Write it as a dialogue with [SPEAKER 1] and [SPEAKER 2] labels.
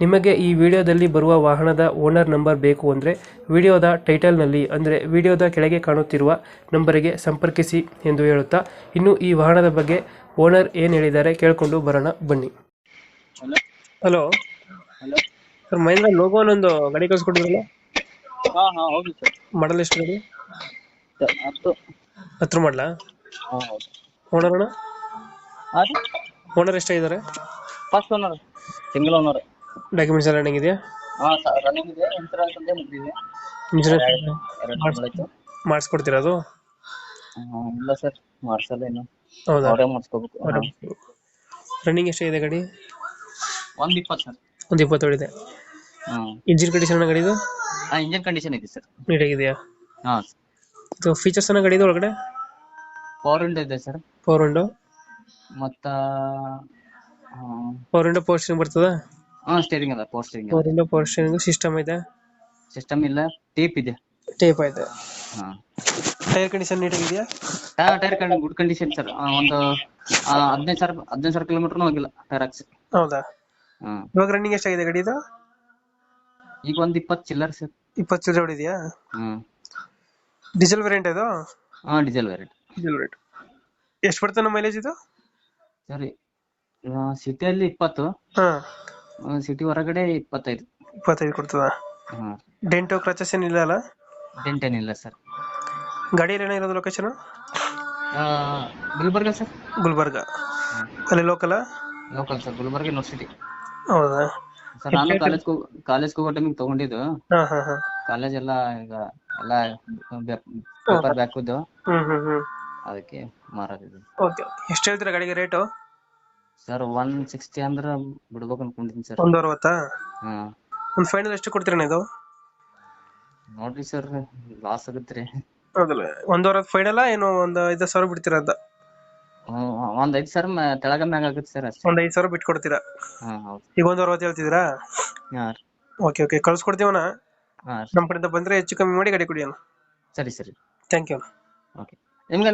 [SPEAKER 1] ನಿಮಗೆ ಈ ವಿಡಿಯೋದಲ್ಲಿ ಬರುವ ವಾಹನದ ಓನರ್ ನಂಬರ್ ಬೇಕು ಅಂದರೆ ವಿಡಿಯೋದ ಟೈಟಲ್ನಲ್ಲಿ ಅಂದರೆ ವಿಡಿಯೋದ ಕೆಳಗೆ ಕಾಣುತ್ತಿರುವ ನಂಬರಿಗೆ ಸಂಪರ್ಕಿಸಿ ಎಂದು ಹೇಳುತ್ತಾ ಇನ್ನು ಈ ವಾಹನದ ಬಗ್ಗೆ ಓನರ್ ಏನು ಹೇಳಿದ್ದಾರೆ ಕೇಳಿಕೊಂಡು ಬರೋಣ ಬನ್ನಿ.
[SPEAKER 2] Hello.
[SPEAKER 1] Hello.
[SPEAKER 2] Hello
[SPEAKER 1] sir Mahindra ಲೋಗೋನೊಂದು ಗಾಡಿ ಕಳ್ಸ್ಕೊಟ್ಟಿದ್ರಲ್ಲ?
[SPEAKER 2] ಹಾ ಹಾ ಹೌದು ಸರ್.
[SPEAKER 1] ಮಾಡಲ್ ಎಷ್ಟು ಗಾಡಿ?
[SPEAKER 2] ಸರ್ ಹತ್ತು.
[SPEAKER 1] ಹತ್ರ ಮಾಡಲಾ?
[SPEAKER 2] ಹಾ ಹೌದು.
[SPEAKER 1] ಓನರ್ ಅಣ್ಣ
[SPEAKER 2] ಹಾಂ
[SPEAKER 1] owner ಎಷ್ಟಾಗಿದ್ದಾರೆ?
[SPEAKER 2] First owner single owner
[SPEAKER 1] documents ಎಲ್ಲ ರನ್ನಿಂಗ್ ಇದೆಯಾ?
[SPEAKER 2] ಹಾಂ ಸರ್ ರನ್ನಿಂಗ್ ಇದೆ. ಇನ್ಸೂರೆನ್ಸ್ ಅಂತ ಮುಗಿದಿದೆ. ತಿಂಗಳಾಯ್ತು
[SPEAKER 1] ಮಾಡಿಸ್ಕೊಡ್ತೀರಾ ಅದು?
[SPEAKER 2] ಇಲ್ಲ ಸರ್ ಮಾಡ್ಸಲ್ಲ ಇನ್ನು.
[SPEAKER 1] ಹೌದಾ?
[SPEAKER 2] ಅವರೇ ಮಾಡಿಸ್ಕೋಬೇಕು.
[SPEAKER 1] ರನ್ನಿಂಗ್ ಎಷ್ಟಾಗಿದೆ ಗಾಡಿ?
[SPEAKER 2] ಒಂದು ಇಪ್ಪತ್ತು ಸರ್
[SPEAKER 1] ಒಂದು ಇಪ್ಪತ್ತೇಳು ಇದೆ ಇಂಜಿನ್ ಕಂಡೀಷನ್ ಗಾಡಿದು?
[SPEAKER 2] ಆ ಇಂಜಿನ್ ಕಂಡೀಷನ್ ಇದೆ ಸರ್
[SPEAKER 1] ನೀಟಾಗಿದೆಯಾ
[SPEAKER 2] ಹಾಂ
[SPEAKER 1] ಇದು ಫೀಚರ್ಸ್ ಅನ್ನ ಇದೆ ಒಳಗಡೆ?
[SPEAKER 2] ಪವರ್ ವಿಂಡೋ ಇದೆ ಸರ್
[SPEAKER 1] ಪವರ್ ವಿಂಡೋ
[SPEAKER 2] ಮತ್ತೆ
[SPEAKER 1] ಪವರ್ ವಿಂಡೋ ಪೋರ್ಷನ್ ಬರ್ತದ?
[SPEAKER 2] ಹಾಂ ಸ್ಟೇರಿಂಗ್ ಅದ power steering
[SPEAKER 1] window power steering system ಇದೆ
[SPEAKER 2] ಸಿಸ್ಟಮ್ ಇಲ್ಲ ಟೇಪ್ ಇದೆ.
[SPEAKER 1] ಟೇಪ್ ಐತೆ.
[SPEAKER 2] ಹಾ.
[SPEAKER 1] ಟೈರ್ ಕಂಡೀಷನ್ ನೀಟಾಗಿದೆಯಾ
[SPEAKER 2] ಟೈರ್ ಟೈರ್ ಕಂಡ ಗುಡ್ ಕಂಡೀಷನ್ ಸರ್ ಒಂದು ಹದಿನೈದು ಸಾವಿರ ಹದಿನೈದು ಸಾವಿರ ಕಿಲೋಮೀಟರ್ನೂ ಹೋಗಿಲ್ಲ ಟೈರ್ ಹಾಕ್ಸಿ.
[SPEAKER 1] ಹೌದಾ?
[SPEAKER 2] ಹಾ.
[SPEAKER 1] ಇವಾಗ ರನ್ನಿಂಗ್ ಎಷ್ಟಾಗಿದೆ ಗಾಡಿದು?
[SPEAKER 2] ಈಗ ಒಂದ್ ಇಪ್ಪತ್ತು ಚಿಲ್ಲರ್ ಸರ್
[SPEAKER 1] ಇಪ್ಪತ್ತು ಚಿಲ್ಲರ್ ಹೊಡಿದೆಯಾ?
[SPEAKER 2] ಹ್ಮ್
[SPEAKER 1] ಡೀಸೆಲ್ ವೇರಿಯಂಟ್ ಇದು?
[SPEAKER 2] ಹಾ ಡೀಸೆಲ್ ವೇರಿಯಂಟ್
[SPEAKER 1] ಡೀಸೆಲ್ ವೇರಿಯಂಟ್ ಎಷ್ಟು ಬರ್ತದೆ ಮೈಲೇಜ್ ಇದು?
[SPEAKER 2] ಸರಿ ಸಿಟಿಯಲ್ಲಿ ಇಪ್ಪತ್ತು.
[SPEAKER 1] ಹಾಂ.
[SPEAKER 2] ಸಿಟಿ ಹೊರಗಡೆ ಇಪ್ಪತ್ತೈದು.
[SPEAKER 1] ಇಪ್ಪತ್ತೈದು ಕೊಡ್ತದ?
[SPEAKER 2] ಹಾ.
[SPEAKER 1] ಡೆಂಟೋ ಕ್ರಚಸ್ ಏನಿಲ್ಲ ಅಲ್ಲ?
[SPEAKER 2] ಡೆಂಟ್ ಏನಿಲ್ಲ ಸರ್
[SPEAKER 1] ಗಾಡಿಯಲ್ಲಿ ಏನಿರೋದು ಲೊಕೇಶನ್
[SPEAKER 2] ಗುಲ್ಬರ್ಗ ಸರ್
[SPEAKER 1] ಗುಲ್ಬರ್ಗ. ಅಲ್ಲಿ local
[SPEAKER 2] local sir Gulbarga university
[SPEAKER 1] ಹೌದಾ?
[SPEAKER 2] ಸರ್ ನಾನು ಕಾಲೇಜ್ ಕಾಲೇಜ್ ಹೋಗೋ ಟೈಮಿಗೆ ತಗೊಂಡಿದ್ದು.
[SPEAKER 1] ಹಾಂ ಹಾಂ ಹಾಂ.
[SPEAKER 2] ಕಾಲೇಜ್ ಎಲ್ಲ ಈಗ ಎಲ್ಲ ಪೇಪರ್ ಬ್ಯಾಕ್ ಅದಕ್ಕೆ ಮಾರಾಟ
[SPEAKER 1] ಓಕೆ ಎಷ್ಟು ಹೇಳ್ತೀರಾ ಗಾಡಿಗೆ ರೇಟು
[SPEAKER 2] ಸರ್ ಒನ್ ಸಿಕ್ಸ್ಟಿ ಅಂದ್ರ ಬಿಡ್ಬೇಕು ಅನ್ಕೊಂಡಿದ್ದೀನಿ ಸರ್.
[SPEAKER 1] ಒಂದು ಅರವತ್ತಾ
[SPEAKER 2] ಹಾ.
[SPEAKER 1] ಒಂದು ಫೈನಲ್ ಎಷ್ಟು ಕೊಡ್ತೀರಣ್ಣ ಇದು?
[SPEAKER 2] ನೋಡ್ರಿ ಸರ್ ಲಾಸ್ ಆಗುತ್ತೆ
[SPEAKER 1] ಹೌದಲ್ಲ ಒಂದು ಅರವತ್ತು ಫೈನಲ್ ಏನು ಒಂದು ಐದು ಸಾವಿರ ಬಿಡ್ತೀರಾ ಅಂತ?
[SPEAKER 2] ಹ್ಮ್ ಒಂದ್ ಐದ್ ಸಾವಿರ ಮ್ಯಾ- ತೆಳಗ ಮ್ಯಾಗ ಆಗುತ್ತೆ ಸರ್ ಅಷ್ಟೇ.
[SPEAKER 1] ಒಂದು ಐದು ಸಾವಿರ ಬಿಟ್ಕೊಡ್ತೀರಾ?
[SPEAKER 2] ಹಾ ಹೌದು.
[SPEAKER 1] ಈಗ ಒಂದು ಅರವತ್ತು ಹೇಳ್ತಿದ್ದೀರಾ?
[SPEAKER 2] ಹಾ ರೀ.
[SPEAKER 1] ಓಕೆ ಓಕೆ ಕಳ್ಸ್ಕೊಡ್ತೀವಣ್ಣ?
[SPEAKER 2] ಹಾ ರೀ.
[SPEAKER 1] ನಮ್ಮ ಕಡೆಯಿಂದ ಬಂದರೆ ಹೆಚ್ಚು ಕಮ್ಮಿ ಮಾಡಿ ಗಾಡಿ ಕುಡಿಯೋಣ.
[SPEAKER 2] ಸರಿ ಸರಿ.
[SPEAKER 1] Thank you
[SPEAKER 2] okay. ನಿಮ್ಗೆ